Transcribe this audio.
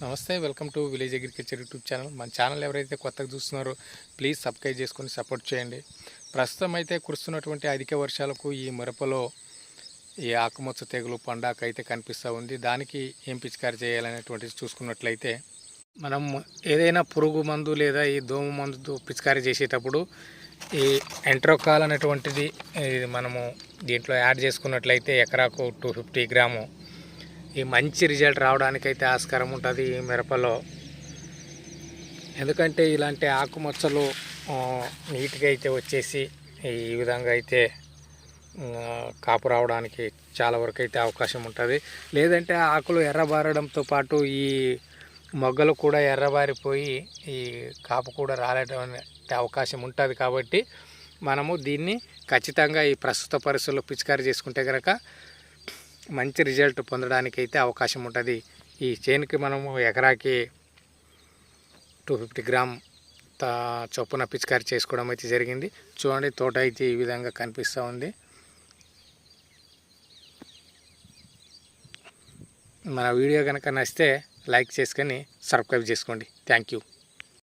నమస్తే welcome to village agriculture YouTube channel. మన channel ఎవరైతే కొత్తగా చూస్తున్నారో ప్లీజ్ సబ్స్క్రైబ్ చేసుకొని సపోర్ట్ చేయండి. ప్రస్తుతం అయితే కురుస్తున్నటువంటి అధిక వర్షాలకు ఈ మిరపలో ఈ ఆకుమచ్చ తెగులు పండాక అయితే కనిపిస్తూ ఉంది. దానికి ఏం పిచికారి చేయాలనేటువంటిది చూసుకున్నట్లయితే మనం ఏదైనా పురుగు మందు లేదా ఈ దోమ మందు పిచికారి చేసేటప్పుడు ఈ ఎంట్రోకాల్ అనేటువంటిది మనము దీంట్లో యాడ్ చేసుకున్నట్లయితే ఎకరాకు టూ ఫిఫ్టీ గ్రాము ఈ మంచి రిజల్ట్ రావడానికైతే ఆస్కారం ఉంటుంది ఈ మిరపలో. ఎందుకంటే ఇలాంటి ఆకుమచ్చలు నీట్గా అయితే వచ్చేసి ఈ విధంగా అయితే కాపు రావడానికి చాలా వరకు అయితే అవకాశం ఉంటుంది. లేదంటే ఆకులు ఎర్రబారడంతో పాటు ఈ మొగ్గలు కూడా ఎర్రబారిపోయి ఈ కాపు కూడా రాలేటువంటి అవకాశం ఉంటుంది కాబట్టి మనము దీన్ని ఖచ్చితంగా ఈ ప్రస్తుత పరిస్థితుల్లో పిచికారి చేసుకుంటే కనుక మంచి రిజల్ట్ పొందడానికి అయితే అవకాశం ఉంటుంది. ఈ చేనుకి మనము ఎకరాకి టూ ఫిఫ్టీ గ్రామ్ చొప్పున పిచికారి చేసుకోవడం అయితే జరిగింది. చూడండి తోట అయితే ఈ విధంగా కనిపిస్తూ ఉంది. మన వీడియో కనుక నచ్చితే లైక్ చేసుకొని సబ్స్క్రైబ్ చేసుకోండి. Thank you